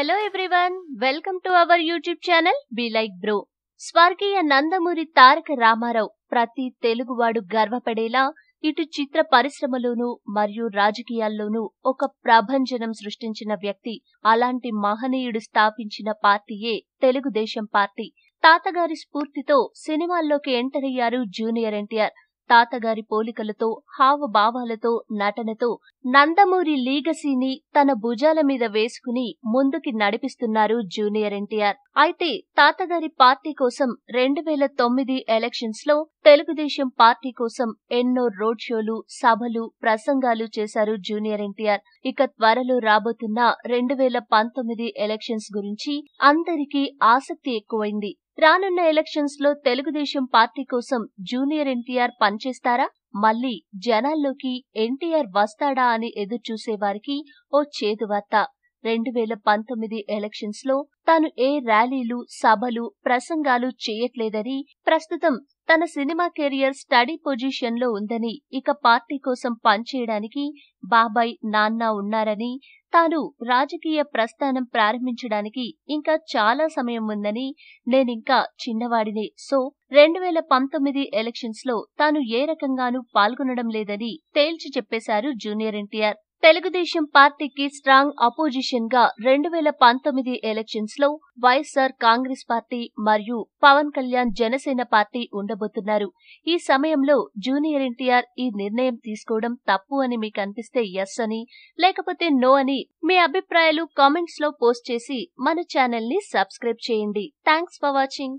Welcome to our YouTube channel B like bro స్వర్గీయ నందమూరి తారక రామారావు ప్రతి తెలుగువాడు గర్వపడేలా ఇటు చిత్ర పరిశ్రమలోనూ మరియు రాజకీయాల్లోనూ ఒక ప్రభంజనం సృష్టించిన వ్యక్తి అలాంటి మహనీయుడు స్థాపించిన పార్టీయే తెలుగుదేశం పార్టీ. తాతగారి స్ఫూర్తితో సినిమాల్లోకి ఎంటర్ అయ్యారు జూనియర్ ఎన్టీఆర్. తాతగారి పోలికలతో హావభావాలతో నటనతో నందమూరి లీగసీని తన భుజాల మీద వేసుకుని ముందుకి నడిపిస్తున్నారు జూనియర్ ఎన్టీఆర్. అయితే తాతగారి పార్టీ కోసం రెండు వేల తొమ్మిది ఎలక్షన్స్లో తెలుగుదేశం పార్టీ కోసం ఎన్నో రోడ్ షోలు సభలు ప్రసంగాలు చేశారు జూనియర్ ఎన్టీఆర్. ఇక త్వరలో రాబోతున్న రెండు వేల పంతొమ్మిది ఎలక్షన్స్ గురించి అందరికీ ఆసక్తి ఎక్కువైంది. రానున్న ఎలక్షన్స్లో తెలుగుదేశం పార్టీ కోసం జూనియర్ ఎన్టీఆర్ పనిచేస్తారా? మళ్ళీ జనాల్లోకి ఎన్టీఆర్ వస్తాడా అని ఎదురు చూసేవారికి ఓ చేదువార్త రెండు వేల పంతొమ్మిది ఎలక్షన్స్లో తాను ఏ ర్యాలీలు సభలు ప్రసంగాలు చేయట్లేదని ప్రస్తుతం తన సినిమా కెరియర్ స్టడీ పొజిషన్లో ఉందని ఇక పార్టీ కోసం పనిచేయడానికి బాబాయ్ నాన్న ఉన్నారని తాను రాజకీయ ప్రస్థానం ప్రారంభించడానికి ఇంకా చాలా సమయం ఉందని నేనింకా చిన్నవాడిని. సో రెండు వేల పంతొమ్మిది ఎలక్షన్స్లో తాను ఏ రకంగానూ పాల్గొనడం లేదని తేల్చి చెప్పేశారు జూనియర్ ఎన్టీఆర్. తెలుగుదేశం పార్టీకి స్ట్రాంగ్ అపోజిషన్గా రెండు వేల పంతొమ్మిది ఎలక్షన్స్లో వైఎస్ఆర్ కాంగ్రెస్ పార్టీ మరియు పవన్ కళ్యాణ్ జనసేన పార్టీ ఉండబోతున్నారు. ఈ సమయంలో జూనియర్ ఎన్టీఆర్ ఈ నిర్ణయం తీసుకోవడం తప్పు అని మీకు అనిపిస్తే ఎస్ అని లేకపోతే నో అని మీ అభిప్రాయాలు కామెంట్స్లో పోస్ట్ చేసి మన ఛానల్ని సబ్స్క్రైబ్ చేయండి. Thanks for watching